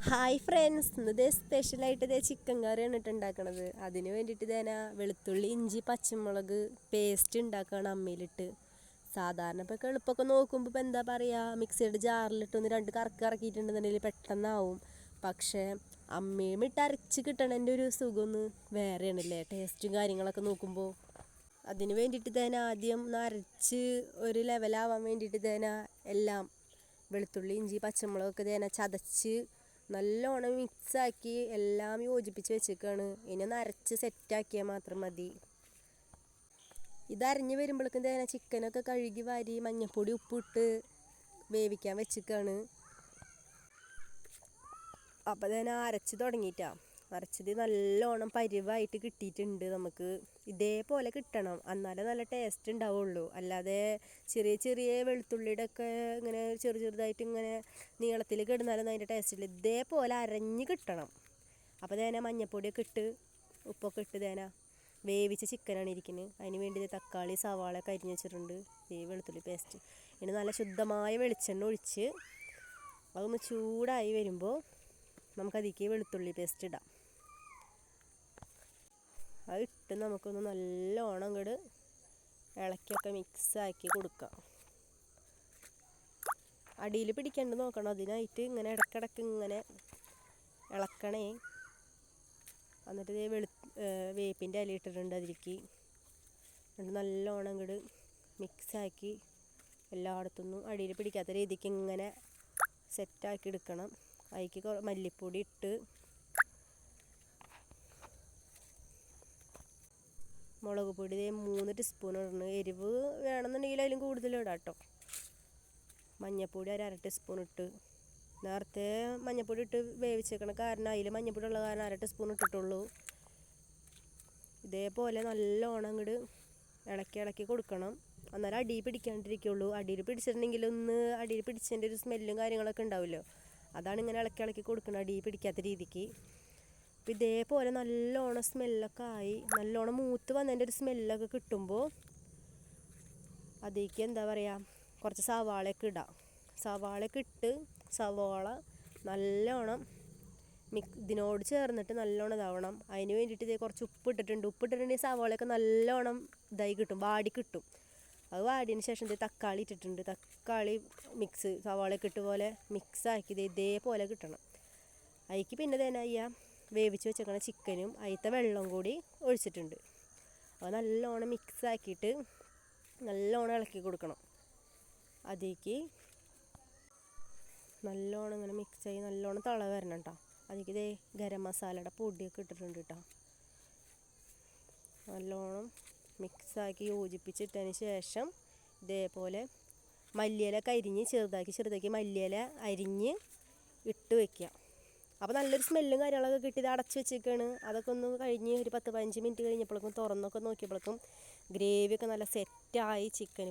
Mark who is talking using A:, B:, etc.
A: Hi friends ഇന്ന് ഇന്നതേ സ്പെഷ്യലായിട്ട് ഇതേ ചിക്കൻ കറിയാണ് ഇട്ട് ഉണ്ടാക്കണത് അതിന് വേണ്ടിയിട്ട് ഇതേനാ വെളുത്തുള്ളി ഇഞ്ചി പച്ചമുളക് പേസ്റ്റ് ഉണ്ടാക്കുകയാണ് അമ്മയിലിട്ട് സാധാരണ ഇപ്പോൾ എളുപ്പമൊക്കെ നോക്കുമ്പോൾ ഇപ്പോൾ എന്താ പറയുക മിക്സിയുടെ ജാറിലിട്ടൊന്ന് രണ്ട് കറക്ക് കറക്കിയിട്ടുണ്ടെന്നുണ്ടെങ്കിൽ പെട്ടെന്നാവും. പക്ഷേ അമ്മയും ഇട്ട് അരച്ച് കിട്ടണതിന്റെ ഒരു സുഖമൊന്ന് വേറെയാണല്ലേ ടേസ്റ്റും കാര്യങ്ങളൊക്കെ നോക്കുമ്പോൾ അതിന് വേണ്ടിയിട്ട് തന്നെ ആദ്യം ഒന്ന് അരച്ച് ഒരു ലെവലാവാൻ വേണ്ടിയിട്ട് തന്നെ എല്ലാം വെളുത്തുള്ളി ഇഞ്ചി പച്ചമുളകൊക്കെ ഇതേന ചതച്ച് നല്ലോണം മിക്സാക്കി എല്ലാം യോജിപ്പിച്ച് വെച്ചേക്കാണ്. ഇനി ഒന്ന് അരച്ച് സെറ്റാക്കിയാൽ മാത്രം മതി. ഇതറിഞ്ഞ് വരുമ്പോഴേക്കും തേന ചിക്കനൊക്കെ കഴുകി വാരി മഞ്ഞൾപ്പൊടി ഉപ്പിട്ട് വേവിക്കാൻ വെച്ചേക്കാണ്. അപ്പോൾ തന്നെ അരച്ച് തുടങ്ങിയിട്ടാ. അരച്ചത് നല്ലോണം പരിവായിട്ട് കിട്ടിയിട്ടുണ്ട് നമുക്ക്. ഇതേപോലെ കിട്ടണം. എന്നാലേ നല്ല ടേസ്റ്റ് ഉണ്ടാവുള്ളൂ. അല്ലാതെ ചെറിയ ചെറിയ വെളുത്തുള്ളിയുടെ ഒക്കെ ഇങ്ങനെ ചെറു ചെറുതായിട്ട് ഇങ്ങനെ നീളത്തിൽ കിടന്നാലൊന്നും അതിന്റെ ടേസ്റ്റ് ഇല്ല. ഇതേപോലെ അരഞ്ഞ് കിട്ടണം. അപ്പോൾ തേന മഞ്ഞപ്പൊടിയൊക്കെ ഇട്ട് ഉപ്പൊക്കെ ഇട്ട് തേന വേവിച്ച ചിക്കനാണ് ഇരിക്കുന്നത് അതിന് വേണ്ടി തക്കാളി സവാള ഒക്കെ അരിഞ്ഞ് വെച്ചിട്ടുണ്ട്. ഈ വെളുത്തുള്ളി പേസ്റ്റ് ഇനി നല്ല ശുദ്ധമായ വെളിച്ചെണ്ണ ഒഴിച്ച് അതൊന്ന് ചൂടായി വരുമ്പോൾ നമുക്കതിലേക്ക് വെളുത്തുള്ളി പേസ്റ്റ് ഇടാം. അത് ഇട്ട് നമുക്കൊന്ന് നല്ലോണം അങ്ങോട്ട് ഇളക്കിയൊക്കെ മിക്സാക്കി കൊടുക്കാം. അടിയിൽ പിടിക്കാണ്ട് നോക്കണം. അതിനായിട്ട് ഇങ്ങനെ ഇടക്കിടക്ക് ഇങ്ങനെ ഇളക്കണേ. എന്നിട്ട് ഇതേ വെളു വേപ്പിന്റെ ഇല ഇട്ടിട്ടുണ്ട് അതിലേക്ക്. എന്നിട്ട് നല്ലോണം അങ്ങോട്ട് മിക്സാക്കി എല്ലായിടത്തുനിന്നും അടിയിൽ പിടിക്കാത്ത രീതിക്ക് ഇങ്ങനെ സെറ്റാക്കി എടുക്കണം. അതിലേക്ക് മല്ലിപ്പൊടി ഇട്ട് മുളക് പൊടി. ഇതേ മൂന്ന് ടീസ്പൂൺ ഇടണം. എരിവ് വേണമെന്നുണ്ടെങ്കിൽ അതിലും കൂടുതൽ ഇടാം കേട്ടോ. മഞ്ഞൾപ്പൊടി ഒരു അര ടീസ്പൂൺ ഇട്ട്. നേരത്തെ മഞ്ഞൾപ്പൊടി ഇട്ട് വേവിച്ചേക്കണം കാരണം അതിൽ മഞ്ഞൾപ്പൊടി ഉള്ള കാരണം അര ടീസ്പൂൺ ഇട്ടിട്ടുള്ളൂ. ഇതേപോലെ നല്ലോണം അങ്ങോട്ട് ഇളക്കി ഇളക്കി കൊടുക്കണം. എന്നാലും അടിയിൽ പിടിക്കാണ്ടിരിക്കുള്ളൂ. അടിയിൽ പിടിച്ചിട്ടുണ്ടെങ്കിൽ ഒന്ന് അടിയിൽ പിടിച്ചതിന്റെ ഒരു സ്മെല്ലും കാര്യങ്ങളൊക്കെ ഉണ്ടാവുമല്ലോ അതാണ് ഇങ്ങനെ ഇളക്കി ഇളക്കി കൊടുക്കണം അടിയിൽ പിടിക്കാത്ത രീതിക്ക്. അപ്പോൾ ഇതേപോലെ നല്ലോണം സ്മെല്ലൊക്കെ ആയി. നല്ലോണം മൂത്ത് വന്നതിന്റെ ഒരു സ്മെല്ലൊക്കെ കിട്ടുമ്പോൾ അതിലേക്ക് എന്താ പറയുക കുറച്ച് സവാളയൊക്കെ ഇടാം. സവാളയൊക്കെ ഇട്ട് സവാള നല്ലോണം മിക് ഇതിനോട് ചേർന്നിട്ട് നല്ലോണം ഇതാവണം. അതിന് വേണ്ടിയിട്ട് ഇതേ കുറച്ച് ഉപ്പ് ഇട്ടിട്ടുണ്ട്. ഉപ്പ് ഇട്ടിട്ടുണ്ടെങ്കിൽ സവാളയൊക്കെ നല്ലോണം ഇതായി കിട്ടും വാടി കിട്ടും. അത് വാടിയതിന് ശേഷം ഇത് തക്കാളി ഇട്ടിട്ടുണ്ട്. തക്കാളി മിക്സ് സവാളയൊക്കെ ഇട്ട് പോലെ മിക്സ് ആക്കി ഇത് ഇതേപോലെ കിട്ടണം. അതിക്ക് പിന്നെ തന്നെ ചെയ്യാം വേവിച്ച് വെച്ചേക്കണ ചിക്കനും അതിലത്തെ വെള്ളം കൂടി ഒഴിച്ചിട്ടുണ്ട്. അപ്പോൾ നല്ലോണം മിക്സ് ആക്കിയിട്ട് നല്ലോണം ഇളക്കി കൊടുക്കണം. അതിലേക്ക് നല്ലോണം ഇങ്ങനെ മിക്സ് ആയി നല്ലോണം തള വരണം കേട്ടോ അതിലേക്ക് ഇതേ ഗരം മസാലയുടെ പൊടിയൊക്കെ ഇട്ടിട്ടുണ്ട് കേട്ടോ നല്ലോണം മിക്സാക്കി യോജിപ്പിച്ചിട്ടതിന് ശേഷം ഇതേപോലെ മല്ലിയില കരിഞ്ഞ് ചെറുതാക്കി ചെറുതാക്കി മല്ലിയില അരിഞ്ഞ് ഇട്ട് വെക്കുക. അപ്പോൾ നല്ലൊരു സ്മെല്ലും കാര്യങ്ങളൊക്കെ കിട്ടി. ഇത് അടച്ച് വെച്ചേക്കാണ്. അതൊക്കെ ഒന്ന് കഴിഞ്ഞ് ഒരു പത്ത് പതിനഞ്ച് മിനിറ്റ് കഴിഞ്ഞപ്പോഴേക്കും തുറന്നൊക്കെ നോക്കിയപ്പോഴേക്കും ഗ്രേവിയൊക്കെ നല്ല സെറ്റായി ചിക്കൻ